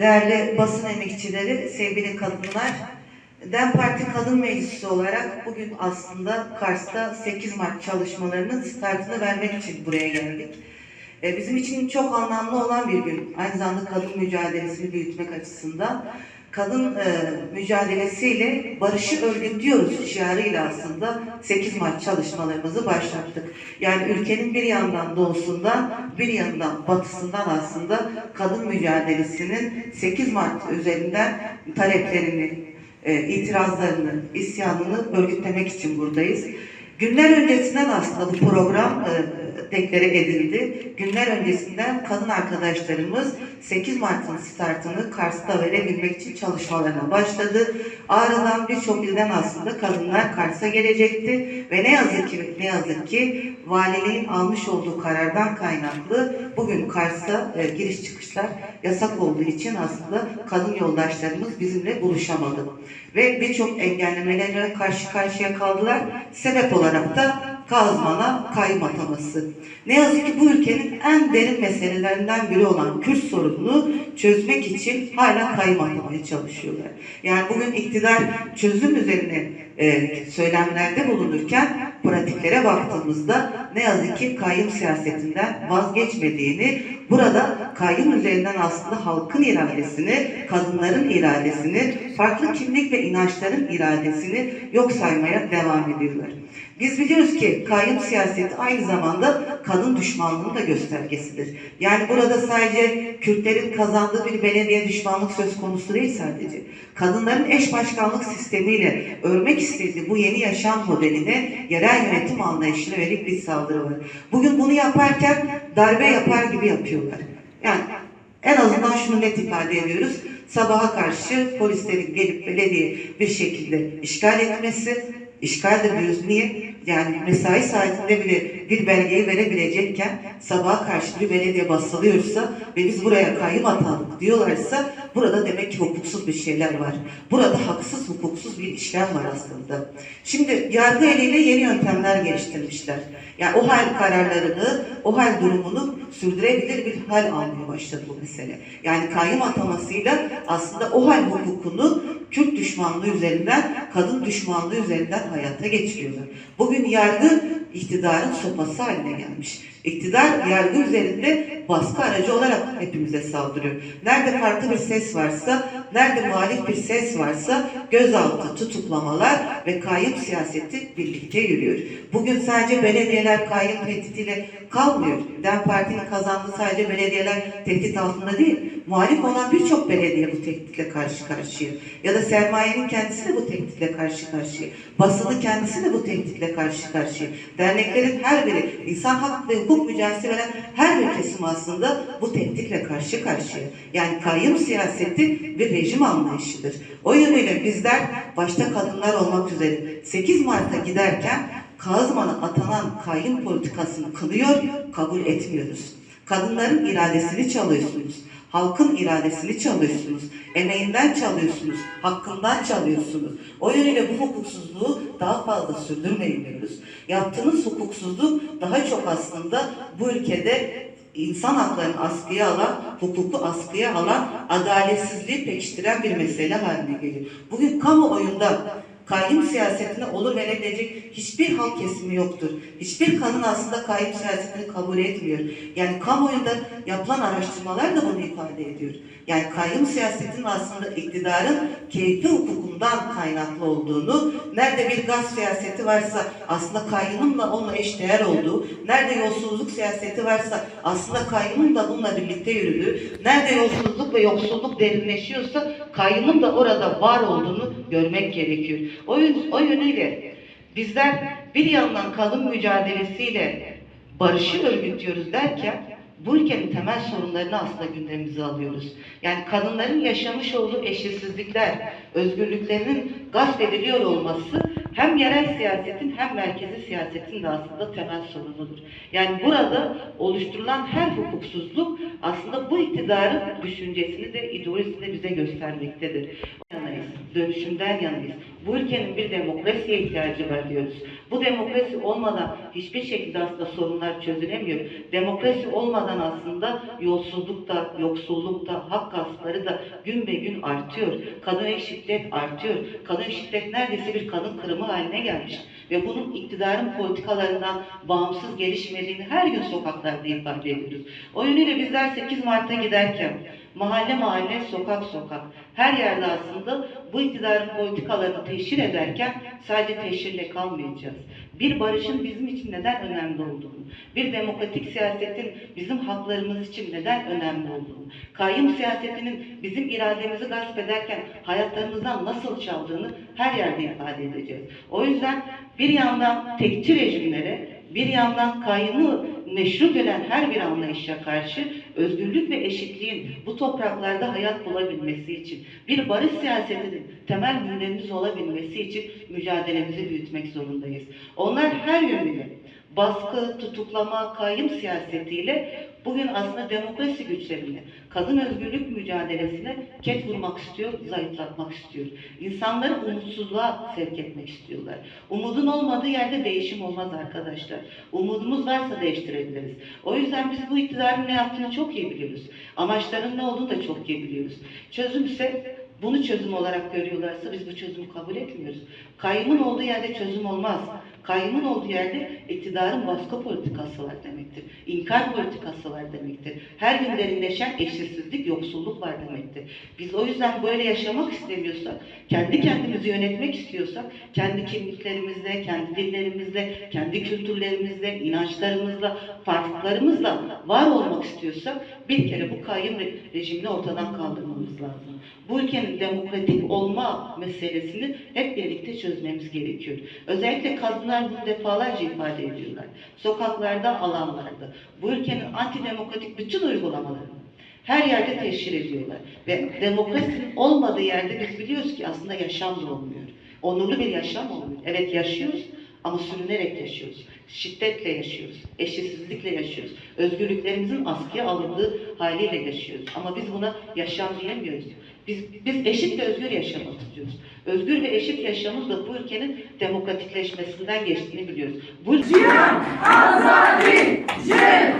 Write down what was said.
Değerli basın emekçileri, sevgili kadınlar, DEM Parti Kadın Meclisi olarak bugün aslında Kars'ta 8 Mart çalışmalarının startını vermek için buraya geldik. E, Bizim için çok anlamlı olan bir gün. Aynı zamanda kadın mücadelesini büyütmek açısından. Kadın e, mücadelesiyle barışı örgütlüyoruz şiarıyla aslında 8 Mart çalışmalarımızı başlattık. Yani ülkenin bir yandan doğusundan bir yandan batısından aslında kadın mücadelesinin 8 Mart üzerinden taleplerini, e, itirazlarını, isyanını örgütlemek için buradayız. Günler öncesinden aslında bu program e, deklare edildi. Günler öncesinden kadın arkadaşlarımız 8 Mart'ın startını Kars'ta verebilmek için çalışmalarına başladı. Ağrı'dan birçok ilden aslında kadınlar Kars'a gelecekti ve ne yazık ki ne yazık ki valiliğin almış olduğu karardan kaynaklı bugün Kars'a e, giriş çıkışlar yasak olduğu için aslında kadın yoldaşlarımız bizimle buluşamadı. Ve birçok engellemelere karşı karşıya kaldılar. Sebep olarak da Kazman'a kayyum ataması. Ne yazık ki bu ülkenin en derin meselelerinden biri olan Kürt sorununu çözmek için hala kayyum çalışıyorlar. Yani bugün iktidar çözüm üzerine e, söylemlerde bulunurken pratiklere baktığımızda ne yazık ki kayyum siyasetinden vazgeçmediğini, burada kayyum üzerinden aslında halkın iradesini, kadınların iradesini, farklı kimlik ve inançların iradesini yok saymaya devam ediyorlar. Biz biliyoruz ki kayyum siyaseti aynı zamanda kadın düşmanlığının da göstergesidir. Yani burada sadece Kürtlerin kazandığı bir belediye düşmanlık söz konusu değil sadece. Kadınların eş başkanlık sistemiyle örmek istediği bu yeni yaşam modeline yerel yönetim anlayışına yönelik bir saldırı var. Bugün bunu yaparken darbe yapar gibi yapıyorlar. Yani en azından şunu net ifade ediyoruz. Sabaha karşı polislerin gelip belediye bir şekilde işgal etmesi, işgal de niye? Yani mesai saatinde bile bir belgeyi verebilecekken sabaha karşı bir belediye basılıyorsa ve biz buraya kayyum atandık diyorlarsa burada demek ki hukuksuz bir şeyler var. Burada haksız hukuksuz bir işlem var aslında. Şimdi yargı eliyle yeni yöntemler geliştirmişler. Yani o hal kararlarını, o hal durumunu sürdürebilir bir hal almaya başladı bu mesele. Yani kayyum atamasıyla aslında o hal hukukunu Kürt düşmanlığı üzerinden, kadın düşmanlığı üzerinden hayata geçiriyorlar. Bugün yargı iktidarın sopası haline gelmiş. İktidar yargı üzerinde baskı aracı olarak hepimize saldırıyor. Nerede farklı bir ses varsa, nerede muhalif bir ses varsa gözaltı, tutuklamalar ve kayyum siyaseti birlikte yürüyor. Bugün sadece belediyeler kayyum tehdidiyle kalmıyor. DEM Parti'nin kazandığı sadece belediyeler tehdit altında değil. Muhalif olan birçok belediye bu tehditle karşı karşıya. Ya da sermayenin kendisi de bu tehditle karşı karşıya. Basını kendisi de bu tehditle karşı karşıya. Derneklerin her biri, insan hak ve hukuk mücadelesi veren her bir kesim aslında bu tehditle karşı karşıya. Yani kayyum siyaseti bir rejim anlayışıdır. O yönüyle bizler başta kadınlar olmak üzere 8 Mart'a giderken Kazman'a atanan kayyum politikasını kınıyor, kabul etmiyoruz. Kadınların iradesini çalıyorsunuz. Halkın iradesini çalıyorsunuz. Emeğinden çalıyorsunuz. Hakkından çalıyorsunuz. O yönüyle bu hukuksuzluğu daha fazla sürdürmeyin diyoruz. Yaptığınız hukuksuzluk daha çok aslında bu ülkede insan haklarını askıya alan, hukuku askıya alan, adaletsizliği pekiştiren bir mesele haline geliyor. Bugün kamuoyunda kayyum siyasetine olur verebilecek hiçbir halk kesimi yoktur. Hiçbir kadın aslında kayyum siyasetini kabul etmiyor. Yani kamuoyunda yapılan araştırmalar da bunu ifade ediyor. Yani kayyum siyasetinin aslında iktidarın keyfi hukukundan kaynaklı olduğunu, nerede bir gaz siyaseti varsa aslında kayyumunla onunla eşdeğer olduğu, nerede yolsuzluk siyaseti varsa aslında kayyumun da bununla birlikte yürüdüğü, nerede yolsuzluk ve yoksulluk derinleşiyorsa kayyumun da orada var olduğunu görmek gerekiyor. O, o yönüyle bizler bir yandan kadın mücadelesiyle barışı örgütlüyoruz derken bu ülkenin temel sorunlarını aslında gündemimize alıyoruz. Yani kadınların yaşamış olduğu eşitsizlikler, özgürlüklerinin gasp ediliyor olması hem yerel siyasetin hem merkezi siyasetin de aslında temel sorunudur. Yani burada oluşturulan her hukuksuzluk aslında bu iktidarın düşüncesini de ideolojisini de bize göstermektedir. Yanayız. Dönüşümden yanayız. Bu ülkenin bir demokrasiye ihtiyacı var diyoruz. Bu demokrasi olmadan hiçbir şekilde aslında sorunlar çözülemiyor. Demokrasi olmadan aslında yolsuzluk da, yoksulluk da, hak gaspları da gün be gün artıyor. Kadına şiddet artıyor. Kadın şiddet neredeyse bir kadın kırımı haline gelmiş. Ve bunun iktidarın politikalarından bağımsız gelişmediğini her gün sokaklarda ifade ediyoruz. O yönüyle bizler 8 Mart'a giderken mahalle mahalle, sokak sokak her yerde aslında bu iktidarın politikalarını teşhir ederken sadece teşhirle kalmayacağız. Bir barışın bizim için neden önemli olduğunu, bir demokratik siyasetin bizim haklarımız için neden önemli olduğunu, kayyum siyasetinin bizim irademizi gasp ederken hayatlarımızdan nasıl çaldığını her yerde ifade edeceğiz. O yüzden bir yandan tekçi rejimlere, bir yandan kayyumu meşru gören her bir anlayışa karşı özgürlük ve eşitliğin bu topraklarda hayat bulabilmesi için, bir barış siyasetinin temel gündemimiz olabilmesi için mücadelemizi büyütmek zorundayız. Onlar her yönüyle baskı, tutuklama, kayyum siyasetiyle bugün aslında demokrasi güçlerini, kadın özgürlük mücadelesine ket vurmak istiyor, zayıflatmak istiyor. İnsanları umutsuzluğa sevk etmek istiyorlar. Umudun olmadığı yerde değişim olmaz arkadaşlar. Umudumuz varsa değiştirebiliriz. O yüzden biz bu iktidarın ne yaptığını çok iyi biliyoruz. Amaçlarının ne olduğunu da çok iyi biliyoruz. Çözümse bunu çözüm olarak görüyorlarsa biz bu çözümü kabul etmiyoruz. Kayyumun olduğu yerde çözüm olmaz. Kayyumun olduğu yerde iktidarın baskı politikası var demektir. İnkar politikası var demektir. Her gün derinleşen eşitsizlik, yoksulluk var demektir. Biz o yüzden böyle yaşamak istemiyorsak, kendi kendimizi yönetmek istiyorsak, kendi kimliklerimizle, kendi dillerimizle, kendi kültürlerimizle, inançlarımızla, farklılıklarımızla var olmak istiyorsak bir kere bu kayyum re- rejimini ortadan kaldırmamız lazım. Bu ülkenin demokratik olma meselesini hep birlikte çözmemiz gerekiyor. Özellikle kadınlar bunu defalarca ifade ediyorlar. Sokaklarda, alanlarda. Bu ülkenin antidemokratik bütün uygulamalarını her yerde teşhir ediyorlar. Ve demokrasinin olmadığı yerde biz biliyoruz ki aslında yaşam da olmuyor. Onurlu bir yaşam olmuyor. Evet yaşıyoruz ama sürünerek yaşıyoruz. Şiddetle yaşıyoruz. Eşitsizlikle yaşıyoruz. Özgürlüklerimizin askıya alındığı haliyle yaşıyoruz. Ama biz buna yaşam diyemiyoruz. Biz, biz eşit ve özgür yaşam istiyoruz. Özgür ve eşit yaşamın da bu ülkenin demokratikleşmesinden geçtiğini biliyoruz. Bu Cihan Azadi! Cihan!